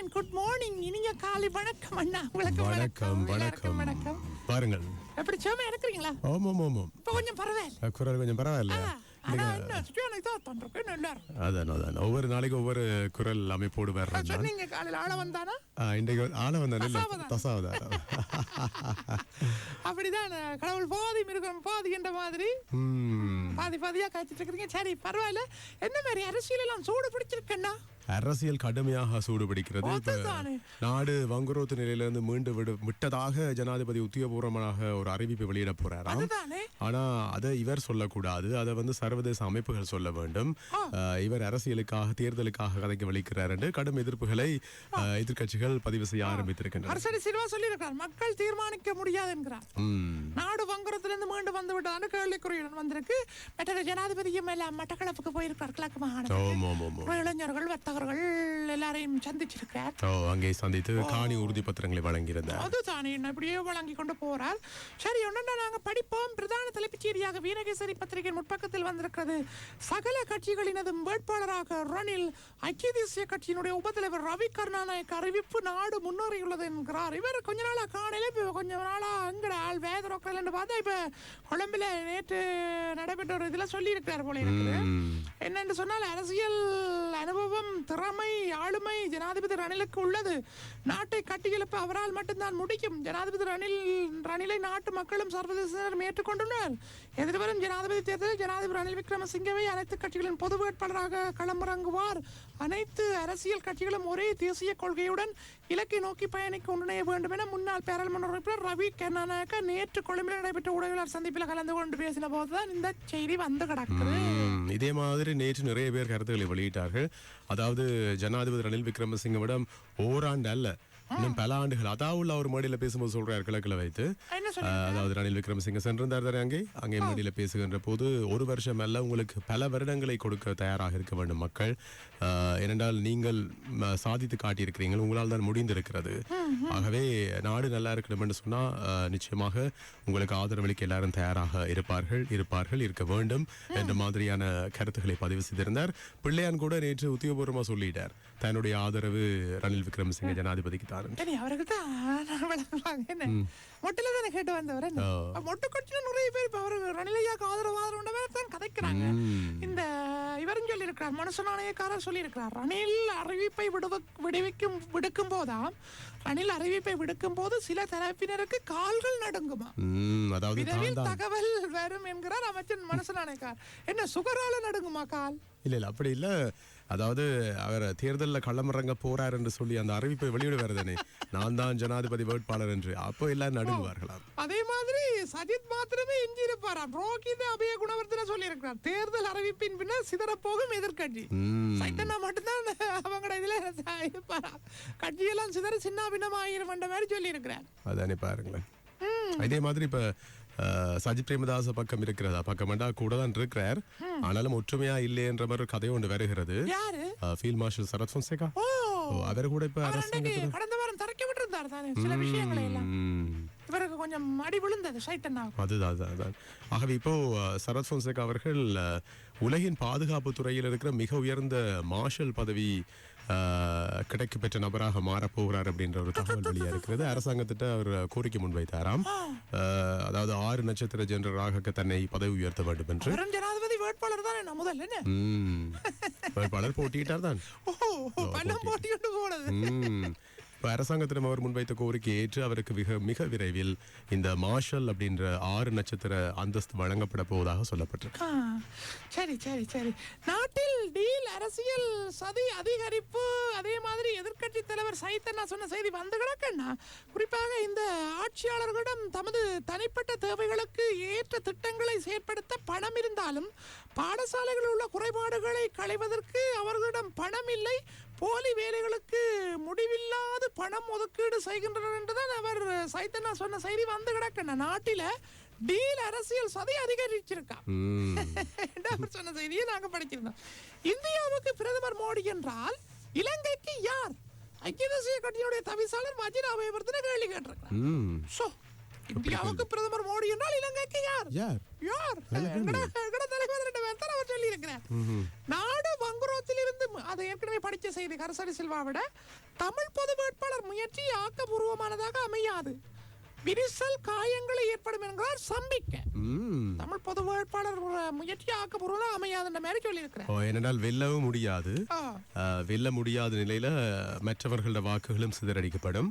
வந்துட்டேன் good morning இனிய காலை வணக்கம் அண்ணா. உங்களுக்கு வணக்கம். வணக்கம் வணக்கம். பாருங்கள். எப்படி சும்மா இருக்கிறீங்களா ஆமாம் ஆமாம் இப்ப கொஞ்சம் பரவாயில்ல. குரல் கொஞ்சம் பரவாயில்ல. ஒவ்வொரு நாளைக்கு ஒவ்வொரு குரல் அமைப்போடு வர்றேன் சொன்னீங்க காலையில ஆள வந்தானா? இன்றைக்கு ஆள வந்தான்? இல்லை அப்படிதான் கடவுள் பாதி மிருகம் பாதி என்ற மாதிரி. பாதி பாதியா காய்ச்சிட்டு இருக்கிறீங்க. சரி பரவாயில்ல. என்ன மாதிரி அரசியல் எல்லாம் சூடு பிடிச்சிருக்கேன்னா அரசியல் கடுமையாக சூடு பிடிக்கிறது இப்ப அதுதானே. நாடு வங்குரோத்து நிலையிலிருந்து மீண்டு விடு விட்டதாக ஜனாதிபதி உத்தியோகபூர்வமாக ஒரு அறிவிப்பை வெளியிட போறாராம். ஆனா அதை இவர் சொல்லக்கூடாது. அதை வந்து சர்வதேச அமைப்புகள் சொல்ல வேண்டும். இவர் அரசியலுக்காக தேர்தலுக்காக கதைக்கு வலிக்கிறார் என்று கடும் எதிர்ப்புகளை அஹ், எதிர்க்கட்சிகள் பதிவு செய்ய ஆரம்பித்திருக்கின்றன. அரசடி சில்வா சொல்லியிருக்கிறார் மக்கள் தீர்மானிக்க முடியாது என்கிறார். நாடு வங்குறத்திலிருந்து மீண்டு வந்து விட்டதான கேள்விக்குறியுடன் வந்திருக்கு மற்ற ஜனாதிபதியும் எல்லாம் மட்டக்களப்புக்கு போயிருக்கார் கிழக்கு மாகாணம். இளைஞர்கள் வர்த்தகர்கள் எல்லாரையும் சந்திச்சிருக்கிறார் அங்கே சந்தித்து காணி உறுதி பத்திரங்களை வழங்கியிருந்தார் அதுதானே என்ன இப்படியே வழங்கி கொண்டு போறார் சரி ஒன்னா நாங்க படிப்போம் பிரதான தலைப்புச் செய்தியாக வீரகேசரி பத்திரிகை முற்பக்கத்தில் வந்திருக்கிறது சகல கட்சிகளினதும் வேட்பாளராக ரணில் ஐக்கிய தேசிய கட்சியினுடைய உபத்தலைவர் ரவி கருணாநாயக் அறிவிப்பு நாடு முன்னேறியுள்ளது என்கிறார் இவர் கொஞ்ச நாளா இப்ப கொஞ்ச நாளா அங்கட ஆள் வேதரோக்கல் என்று பார்த்தா இப்ப கொழும்புல நேற்று நடைபெற்ற ஒரு இதுல சொல்லி இருக்கிறார் போல இருக்குது. என்னென்று சொன்னால் அரசியல் அனுபவம் திறமை ஆளுமை ஜனாதிபதி ரணிலுக்கு உள்ளது. நாட்டை கட்டியெழுப்ப அவரால் மட்டும்தான் முடியும். ஜனாதிபதி ரணில் ரணிலை நாட்டு மக்களும் சர்வதேசரும் ஏற்றுக்கொண்டுள்ளனர் எதிர்வரும் ஜனாதிபதி தேர்தலில் ஜனாதிபதி ரணில் விக்ரமசிங்கவை அனைத்து கட்சிகளின் பொது வேட்பாளராக களமிறங்குவார். அனைத்து அரசியல் கட்சிகளும் ஒரே தேசிய கொள்கையுடன் இலக்கை நோக்கி பயணிக்க ஒன்றிணைய வேண்டும் என முன்னாள் பாராளுமன்ற உறுப்பினர் ரவி கருணாநாயக்க நேற்று கொழும்பில் நடைபெற்ற ஊடகவியலாளர் சந்திப்பில் கலந்து கொண்டு பேசின போதுதான் இந்த செய்தி வந்து கிடக்குது. இதே மாதிரி நேற்று நிறைய பேர் கருத்துக்களை வெளியிட்டார்கள். அதாவது ஜனாதிபதி ரணில் விக்ரமசிங்கவிடம் ஓராண்டு அல்ல இன்னும் பல ஆண்டுகள். அதாவுள்ள அவர் மேடையில பேசும்போது சொல்றார் கிழக்குல வைத்து. அதாவது ரணில் விக்ரமசிங்க சென்றிருந்தார் தானே அங்கே? அங்கே மேடையில பேசுகின்ற போது ஒரு வருஷம் அல்ல உங்களுக்கு பல வருடங்களை கொடுக்க தயாராக இருக்க வேண்டும் மக்கள். ஏனென்றால் நீங்கள் சாதித்து காட்டியிருக்கிறீர்கள் உங்களால் தான் முடிந்திருக்கிறது. ஆகவே நாடு நல்லா இருக்கணும் என்று சொன்னா அஹ், நிச்சயமாக உங்களுக்கு ஆதரவளிக்க எல்லாரும் தயாராக இருப்பார்கள் இருப்பார்கள் இருக்க வேண்டும் என்ற மாதிரியான கருத்துக்களை பதிவு செய்திருந்தார். பிள்ளையான் கூட நேற்று உத்தியோகபூர்வமா சொல்லிட்டார். தன்னுடைய ஆதரவு ரணில் விக்ரமசிங்க ஜனாதிபதிக்கு தான். தான் விளங்குவாங்க என்ன மொட்டில தானே கேட்டு வந்தவர் மொட்டை கொட்டின நிறைய பேர் இப்ப அவர் ரணிலையாக்கு ஆதரவு ஆதரவு தான் கதைக்கிறாங்க சொல்லியிருக்கிறார். மனுஷனானயக்காரர் சொல்லியிருக்கிறார். ரணில் அறிவிப்பை விடுவ விடுவிக்கும் விடுக்கும் போதாம் ரணில் அறிவிப்பை விடுக்கும் போது சில தரப்பினருக்கு கால்கள் நடுங்குமா? விரைவில் தகவல் வரும் என்கிறார் அமைச்சர் மனுஷனானயக்கார் என்ன சுகரால நடுங்குமா கால்? இல்ல இல்ல அப்படி இல்ல. அதாவது அவர் தேர்தலில் களமிறங்க போறார் என்று சொல்லி அந்த அறிவிப்பை வெளியிடுவார் தானே. நான் தான் ஜனாதிபதி வேட்பாளர் என்று. அப்போ எல்லாம் நடுங்குவார்களாம். அதே மாதிரி சஜித் மாத்திரமே எஞ்சி இருப்பாராம் ரோஹித் அபய குணவர்த்தன சொல்லியிருக்கிறார். தேர்தல் அறிவிப்பின் பின்னர் சிதறப்போகும் எதிர்க்கட்சி. ம். சைத்தன்னா மட்டும்தான் அவங்களோட இதுல கட்சியெல்லாம் சிதற சின்ன பின்னமாயிரும் மாதிரி சொல்லியிருக்கிறார். அதானே பாருங்களேன். இதே மாதிரி இப்ப சஜித் பிரேமதாச பக்கம் இருக்கிறதா. பக்கம்டா கூட தான் இருக்கிறார். ஆனாலும் ஒற்றுமையா இல்லை என்ற மாதிரி கதை ஒன்று வருகிறது. ஃபீல்ட் மார்ஷல் சரத் பொன்சேகா அவர் கூட இப்ப அரசாங்கத்துல விட்டிருந்தார் தானே சில விஷயங்களை எல்லாம். இவருக்கு கொஞ்சம் அடி விழுந்தது சைத்தன்னா அதுதான் அதுதான், ஆகவே இப்போ சரத் பொன்சேகா அவர்கள் உலகின் பாதுகாப்பு துறையில் இருக்கிற மிக உயர்ந்த மார்ஷல் பதவி கிடைக்க பெற்ற நபராக மாறப்போகிறார் அப்படின்ற ஒரு தகவல் வெளியா இருக்கிறது. அரசாங்கத்திட்ட அவர் கோரிக்கை முன்வைத்தாராம். அதாவது ஆறு நட்சத்திர ஜெனரலாக தன்னை பதவி உயர்த்த வேண்டும் என்று. ஜனாதிபதி வேட்பாளர் தானே முதல்ல. வேட்பாளர் போட்டியிட்டார் தான் ஓ பணம் போட்டி. கொண்டு போனது. அரசாங்கத்திடம் அவர் முன்வைத்த கோரிக்கை ஏற்று அவருக்கு மிக மிக விரைவில் இந்த மார்ஷல் அப்படின்ற ஆறு நட்சத்திர அந்தஸ்து வழங்கப்பட போவதாக சொல்லப்பட்டிருக்கு. சரி சரி சரி. நாட்டில் டீல் அரசியல் சதி அதிகரிப்பு அதே மாதிரி எதிர்க்கட்சி தலைவர் சைத்தன்னா சொன்ன செய்தி வந்து கிடக்கண்ணா குறிப்பாக இந்த ஆட்சியாளர்களிடம் தமது தனிப்பட்ட தேவைகளுக்கு ஏற்ற திட்டங்களை செயற்படுத்த பணம் இருந்தாலும் பாடசாலைகளில் உள்ள குறைபாடுகளை களைவதற்கு அவர்களிடம் பணம் இல்லை போலி வேலைகளுக்கு முடிவில்லாது பணம் ஒதுக்கீடு செய்கின்றனர் என்றுதான் அவர் சைத்தனா சொன்ன செய்தி வந்து கிடக்கண்ண நாட்டில டீல் அரசியல் சதி அதிகரிச்சிருக்கா. அவர் சொன்ன செய்தியை நாங்க படிச்சிருந்தோம். இந்தியாவுக்கு பிரதமர் மோடி என்றால் இலங்கைக்கு யார்? ஐக்கிய தேசிய கட்சியினுடைய தவிசாளர் வஜிர அபயவர்த்தன கேள்வி கேட்டிருக்கிறார். இந்தியாவுக்கு பிரதமர் மோடி என்றால் இலங்கைக்கு யார்? யார்? யார்? தலைவர் பேர்? தான் அவர் சொல்லி இருக்கிறார் நாடு வங்குரோத்தில் இருந்து அதை ஏற்கனவே படிச்ச செய்தி கரசடி சில்வாவிட தமிழ் பொது வேட்பாளர் முயற்சி ஆக்கபூர்வமானதாக அமையாது. விரிசல் காயங்களை ஏற்படும் என்கிறார் சம்பிக்க. தமிழ் பொது வேட்பாளர் முயற்சி ஆக்கபூர்வமாக அமையாதுன்ற மாதிரி சொல்லி இருக்கிறார் ஓ, ஏனென்றால் வெல்லவும் முடியாது. வெல்ல முடியாத நிலையில மற்றவர்களோட வாக்குகளும் சிதறடிக்கப்படும்.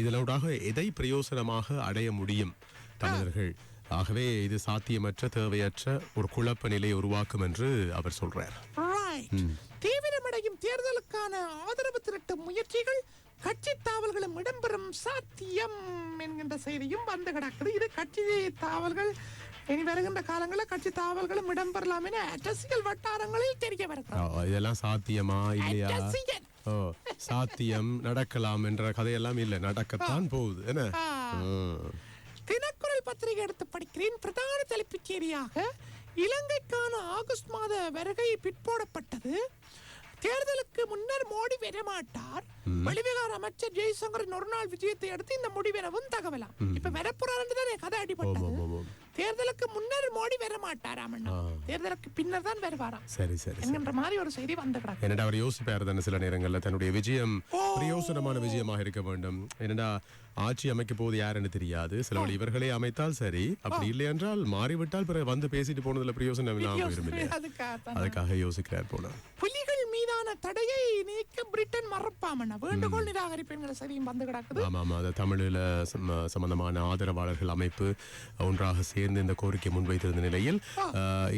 இதனூடாக எதை பிரயோசனமாக அடைய முடியும் தமிழர்கள்? ஆகவே இது சாத்தியமற்ற தேவையற்ற ஒரு குழப்ப நிலையை உருவாக்கும் என்று அவர் சொல்றார். தீவிரமடையும் தேர்தலுக்கான ஆதரவு திரட்டும் முயற்சிகள் கட்சி தாவல்களும் இடம்பெறும் சாத்தியம் என்கின்ற செய்தியும் வந்து கிடக்குது. இது கட்சி தாவல்கள் இனி வருகின்ற காலங்களில் கட்சி தாவல்களும் இடம்பெறலாம் என அரசியல் வட்டாரங்களில் தெரிய வருகிறது. இதெல்லாம் சாத்தியமா இல்லையா? சாத்தியம் நடக்கலாம் என்ற கதையெல்லாம் இல்லை. நடக்கத்தான் போகுது. என்ன. தினக்குரல் பத்திரிகை எடுத்து படிக்கிறேன். பிரதான தலைப்புச் செய்தியாக இலங்கைக்கான ஆகஸ்ட் மாத வருகை பிற்போடப்பட்டது. தேர்தலுக்கு முன்னர் மோடி வரமாட்டார். வெளிவிகார அமைச்சர் ஜெய்சங்கரின் ஒரு நாள் விஜயத்தை அடுத்து இந்த முடிவெனவும் தகவலாம். இப்ப வரப்போறாரு கதை அடிபட்டது. தேர்தலுக்கு முன்னர் மோடி வரமாட்டாராம் அண்ணா. தேர்தலுக்கு பின்னர் தான் வருவாராம் சரி சரி என்கின்ற மாதிரி ஒரு செய்தி வந்து கிடக்கு என்னடா அவர் யோசிப்பார் தானே சில நேரங்கள்ல தன்னுடைய விஜயம் பிரயோசனமான விஜயமாக இருக்க வேண்டும். என்னடா ஆட்சி அமைக்க போது யாருன்னு தெரியாது. சில வழி இவர்களே அமைத்தால் சரி. அப்படி இல்லை என்றால் மாறிவிட்டால் பிறகு வந்து பேசிட்டு போனதுல பிரயோசனம் இல்லாம போயிடும் இல்லையா அதுக்காகத்தான். அதுக்காக யோசிக்கிறார் போல. புலிகள் மீதான தடையை நீக்க பிரிட்டன் மறப்பாமண்ணா? வேண்டுகோள் நிராகரிப்புங்கிற செய்தியும் வந்து கிடக்குது. ஆமா ஆமா. அது தமிழில் சம்பந்தமான ஆதரவாளர்கள் அமைப்பு ஒன்றாக சேர்ந்து இந்த கோரிக்கை முன்வைத்திருந்த நிலையில்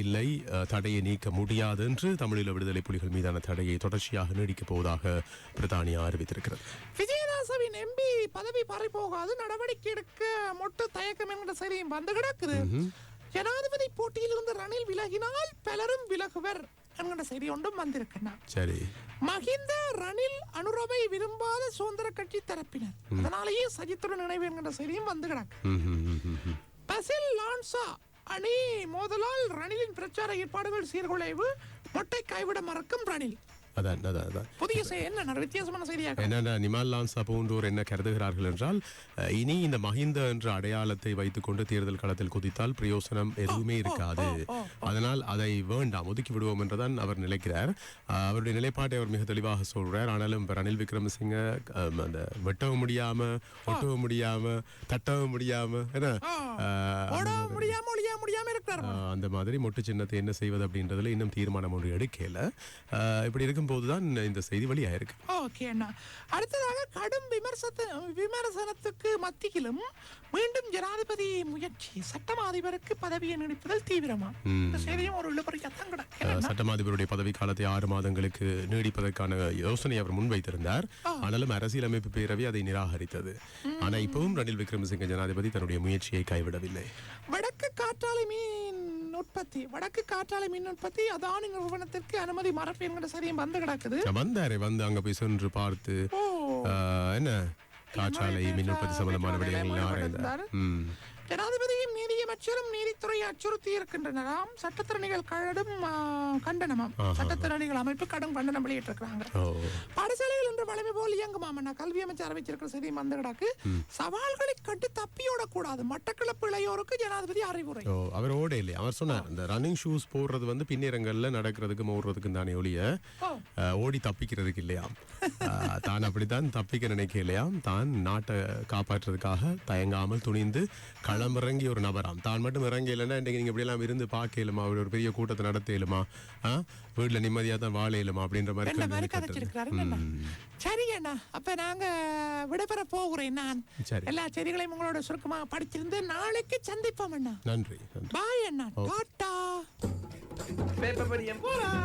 இல்லை தடையை நீக்க முடியாது என்று தமிழீழ விடுதலை புலிகள் மீதான தடையை தொடர்ச்சியாக நீடிக்கப் போவதாக பிரித்தானியா அறிவித்திருக்கிறது. விஜயதாசவின் எம்பி பதவி பறிபோகாது நடவடிக்கை எடுக்க மொட்டு தயக்கம் என்கிற செய்தியும் வந்து கிடக்குது. ஜனாதிபதி போட்டியிலிருந்து ரணில் விலகினால் பலரும் விலகுவர். என்கிற செய்தி ஒன்றும் வந்திருக்குண்ணா சரி. மஹிந்த ரணில் அனுரவை விரும்பாத சுதந்திர கட்சி தரப்பினர். அதனாலேயே சஜித்துடன் நினைவு என்கிற செய்தியும் வந்து கிடக்கு. பசில் லான்சா அணி மோதலால் ரணிலின் பிரச்சார ஏற்பாடுகள் சீர்குலைவு மொட்டை கைவிட மறக்கும் ரணில். அதான் அதான் அதான். புதிய என்ன வித்தியாசமான செய்தியாக என்னென்ன நிமால் லான்சா போன்றோர் என்ன கருதுகிறார்கள் என்றால் இனி இந்த மஹிந்த என்ற அடையாளத்தை வைத்துக்கொண்டு தேர்தல் களத்தில் குதித்தால் பிரயோசனம் எதுவுமே இருக்காது. அதனால் அதை வேண்டாம் ஒதுக்கி விடுவோம் என்றுதான் அவர் நினைக்கிறார். அவருடைய நிலைப்பாட்டை அவர் மிக தெளிவாக சொல்றார். ஆனாலும் ரணில் விக்ரமசிங்க அந்த வெட்டவும் முடியாம ஒட்டவும் முடியாம தட்டவும் முடியாம என்ன? முடியாம முடியாம அந்த மாதிரி மொட்டு சின்னத்தை என்ன செய்வது அப்படின்றதுல இன்னும் தீர்மானம் ஒன்று எடுக்கல. இப்படி இருக்கும்போது தான் இந்த செய்தி வெளியாயிருக்கு. ஓகே அண்ணா. அடுத்ததாக கடும் விமர்சத்த விமர்சனத்துக்கு மத்தியிலும் மீண்டும் ஜனாதிபதி முயற்சி. சட்டமா அதிபருக்கு பதவியை நீடிப்பதில் தீவிரமா? இந்த செய்தியும் ஒரு இழுபறிக்கத்தான் கிடக்கு சட்டமாதிபருடைய பதவி காலத்தை ஆறு மாதங்களுக்கு நீடிப்பதற்கான யோசனை அவர் முன்வைத்திருந்தார். ஆனாலும் அரசியலமைப்பு பேரவை அதை நிராகரித்தது. ஆனா இப்பவும் ரணில் விக்ரமசிங்க ஜனாதிபதி தன்னுடைய முயற்சியை கைவிடவில்லை. காற்றாலை மீன் உற்பத்தி வடக்கு காற்றாலை மீன் உற்பத்தி அதானி நிறுவனத்திற்கு அனுமதி மரபு என்கிற சரியும் வந்து கிடக்குது. வந்தாரு வந்து அங்க போய் சென்று பார்த்து ஆஹ் என்ன? காற்றாலை மின் உற்பத்தி சம்பந்தமான விடயங்கள் ஜனாதிபதியும் நீதியமைச்சரும் நீதித்துறை அச்சுறுத்தி இருக்கின்றனராம். சட்டத்திறனிகள் கடும் கண்டனமாம். சட்டத்திறனிகள் அமைப்பு கடும் கண்டனம் வெளியிட்டிருக்கிறாங்க. பாடசாலைகள் என்று வளமை போல் இயங்குமாம் கல்வி அமைச்சர் அறிவிச்சிருக்கிற செய்தி வந்து கிடக்கு சவால்களை கண்டு தப்பியோடக் கூடாது. மட்டக்களப்பு இளையோருக்கு ஜனாதிபதி அறிவுரை. அவர் ஓட இல்லையா? அவர் சொன்னார் இந்த ரன்னிங் ஷூஸ் போடுறது வந்து பின்னிறங்கல்ல நடக்கிறதுக்கும் ஓடுறதுக்கும் தானே ஒழிய ஓடி தப்பிக்கிறதுக்கு இல்லையாம் அஹ், தான் அப்படித்தான் தப்பிக்க நினைக்கலையாம் தான் நாட்டை காப்பாற்றுறதுக்காக தயங்காமல் துணிந்து களமிறங்கி ஒரு நபராம் தான் மட்டும் இறங்கி இல்லைன்னா இன்றைக்கு நீங்க இப்படியெல்லாம் இருந்து பார்க்கலுமா அப்படி ஒரு பெரிய கூட்டத்தை நடத்தலுமா வீட்டில் நிம்மதியாக தான் வாழையிலுமா அப்படின்ற மாதிரி? சரி அண்ணா அப்ப நாங்க விடைபெற போகிறேன் நான். சரி. எல்லா செய்திகளையும் உங்களோட சுருக்கமாக படிச்சிருந்து நாளைக்கு சந்திப்போம் அண்ணா. நன்றி பாய் அண்ணா. டாட்டா. பேப்பர் படியம். போலாம்